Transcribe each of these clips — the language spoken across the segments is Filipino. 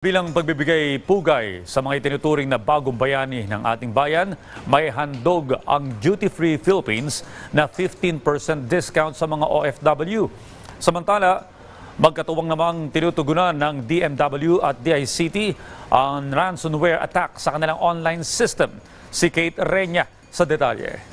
Bilang pagbibigay pugay sa mga itinuturing na bagong bayani ng ating bayan, may handog ang Duty Free Philippines na 15% discount sa mga OFW. Samantala, magkatuwang namang tinutugunan ng DMW at DICT ang ransomware attack sa kanilang online system. Si Kate Reña sa detalye.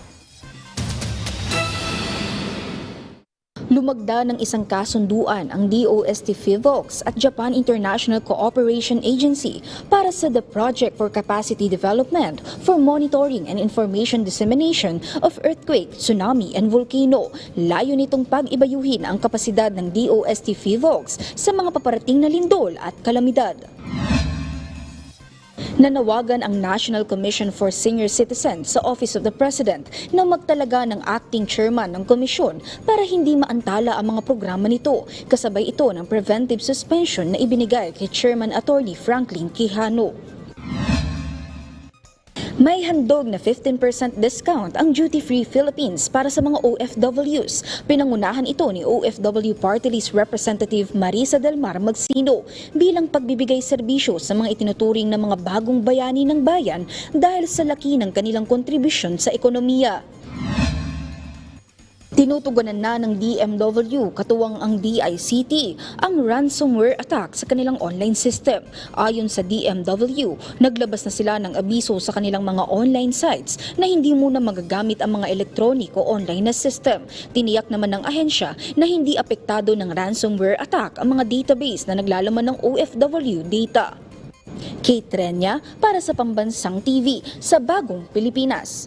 Lumagda ng isang kasunduan ang DOST PHIVOLCS at Japan International Cooperation Agency para sa the Project for Capacity Development for Monitoring and Information Dissemination of Earthquake, Tsunami and Volcano. Layo nitong pag-ibayuhin ang kapasidad ng DOST PHIVOLCS sa mga paparating na lindol at kalamidad. Nanawagan ang National Commission for Senior Citizens sa Office of the President na magtalaga ng acting chairman ng komisyon para hindi maantala ang mga programa nito. Kasabay ito ng preventive suspension na ibinigay kay Chairman Attorney Franklin Quijano. May handog na 15% discount ang Duty Free Philippines para sa mga OFWs. Pinangunahan ito ni OFW Party List Representative Marisa Del Mar Magsino bilang pagbibigay serbisyo sa mga itinuturing na mga bagong bayani ng bayan dahil sa laki ng kanilang kontribusyon sa ekonomiya. Tinutugunan na ng DMW katuwang ang DICT ang ransomware attack sa kanilang online system. Ayon sa DMW, naglabas na sila ng abiso sa kanilang mga online sites na hindi muna magagamit ang mga elektroniko online na system. Tiniyak naman ng ahensya na hindi apektado ng ransomware attack ang mga database na naglalaman ng OFW data. Kate Renya para sa Pambansang TV sa Bagong Pilipinas.